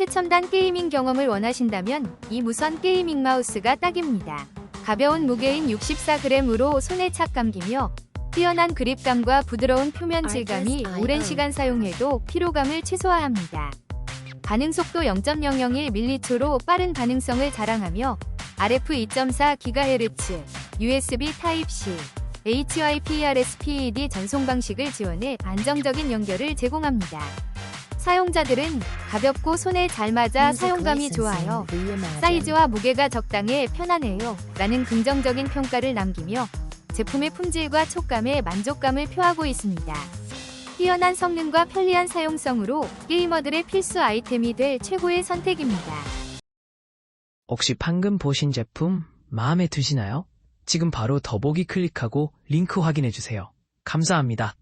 최첨단 게이밍 경험을 원하신다면 이 무선 게이밍 마우스가 딱입니다. 가벼운 무게인 64g으로 손에 착 감기며 뛰어난 그립감과 부드러운 표면 질감이 오랜 시간 사용해도 피로감을 최소화합니다. 반응 속도 0.001ml로 빠른 반응성을 자랑하며 RF 2.4GHz, USB Type-C, HYPRS-PED 전송 방식을 지원해 안정적인 연결을 제공합니다. 사용자들은 가볍고 손에 잘 맞아 사용감이 좋아요. 사이즈와 무게가 적당해 편안해요. 라는 긍정적인 평가를 남기며 제품의 품질과 촉감에 만족감을 표하고 있습니다. 뛰어난 성능과 편리한 사용성으로 게이머들의 필수 아이템이 될 최고의 선택입니다. 혹시 방금 보신 제품 마음에 드시나요? 지금 바로 더보기 클릭하고 링크 확인해주세요. 감사합니다.